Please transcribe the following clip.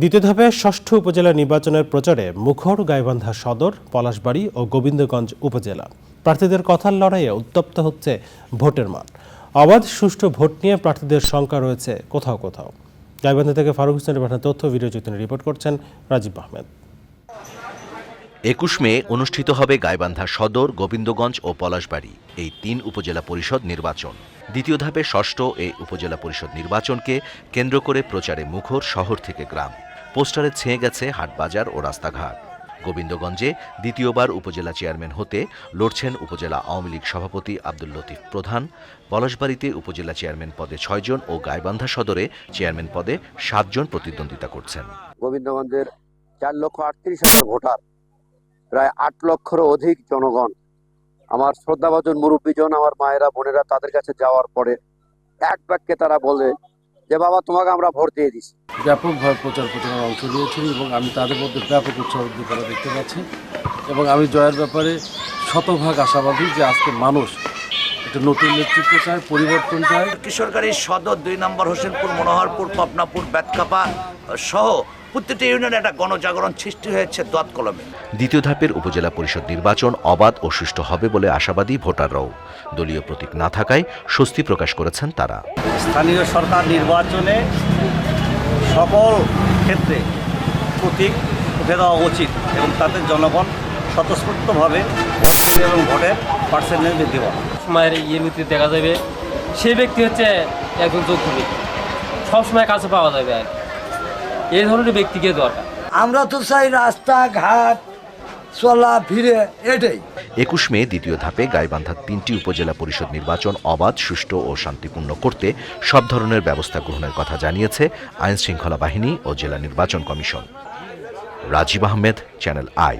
দ্বিতীয় ধাপে ষষ্ঠ উপজেলা নির্বাচনের প্রচারে মুখর, গাইবান্ধা সদর, পলাশবাড়ি ও গোবিন্দগঞ্জ উপজেলা। প্রার্থীদের কথার লড়াইয়ে উত্তপ্ত হচ্ছে ভোটের মাঠ। অবাধ সুষ্ঠু ভোট নিয়ে প্রার্থীদের শঙ্কা রয়েছে কোথাও কোথাও। গাইবান্ধা থেকে ফারুক হোসেনের পাঠানো তথ্য, ভিডিও চিত্র রিপোর্ট করছেন রাজীব আহমেদ। একুশ মে অনুষ্ঠিত হবে গাইবান্ধা সদর, গোবিন্দগঞ্জ ও পলাশবাড়ী। এই তিন উপজেলা পরিষদ নির্বাচন। দ্বিতীয় ধাপে ষষ্ঠ এই উপজেলা পরিষদ নির্বাচনকে কেন্দ্র করে প্রচারে মুখর শহর থেকে গ্রাম। পোস্টারে ছেয়ে গেছে হাটবাজার ও রাস্তাঘাট। গোবিন্দগঞ্জে দ্বিতীয়বার উপজেলা চেয়ারম্যান হতে লড়ছেন উপজেলা আওয়ামী লীগ সভাপতি আব্দুল লতিফ প্রধান। পলাশবাড়িতে উপজেলা চেয়ারম্যান পদে ছয়জন ও গাইবান্ধা সদরে চেয়ারম্যান পদে সাতজন প্রতিদ্বন্দ্বিতা করছেন। গোবিন্দগঞ্জের চার লক্ষ আটত্রিশ হাজার ভোটার প্রায় আট লক্ষেরও অধিক জনগণ। আমার শ্রদ্ধাভাজন মুরব্বীজন আমার মায়েরা বোনেরা তাদের কাছে যাওয়ার পরে এক বাক্যে তারা বলে যে বাবা তোমাকে আমরা ভোট দিয়ে দিছি। ব্যাপকভাবে প্রচার প্রচারণায় অংশ নিয়েছেন এবং আমি তাদের মধ্যে ব্যাপক উৎসাহ করা দেখতে পাচ্ছি এবং আমি জয়ের ব্যাপারে শতভাগ আশাবাদী যে আজকে মানুষ একটা নতুন নেতৃত্ব চায় পরিবর্তন চায়। কিশোরগাড়ি সদর দুই নম্বর হোসেনপুর মনোহরপুর পাবনাপুর ব্যাতকাপা সহ প্রত্যেকটি ইউনিয়নে একটা গণজাগরণ সৃষ্টি হয়েছে দোয়াত কলমে। দ্বিতীয় ধাপের উপজেলা পরিষদ নির্বাচন অবাধ ও সুষ্ঠু হবে বলে আশাবাদী ভোটাররাও। দলীয় প্রতীক না থাকায় স্বস্তি প্রকাশ করেছেন তারা। স্থানীয় সরকার নির্বাচনে সকল ক্ষেত্রে প্রতীক উঠে দেওয়া উচিত এবং তাতে জনগণ স্বতঃস্ফূর্তভাবে ভোট দেবে এবং ভোটের পার্সেন্টেজ বৃদ্ধি পাবে। সময়ের ইয়ের ভিত্তিতে দেখা যাবে। সেই ব্যক্তি হচ্ছে একজন যোগ্য ব্যক্তি সবসময় কাছে পাওয়া যাবে আর কি। এই ধরনের ব্যক্তিকে দরকার। আমরা তো চাই রাস্তাঘাট চলা ফিরে এটাই। একুশ মে দ্বিতীয় ধাপে গাইবান্ধার তিনটি উপজেলা পরিষদ নির্বাচন অবাধ সুষ্ঠু ও শান্তিপূর্ণ করতে সব ধরনের ব্যবস্থা গ্রহণের কথা জানিয়েছে আইন শৃঙ্খলা বাহিনী ও জেলা নির্বাচন commission. Rajib Ahmed channel I.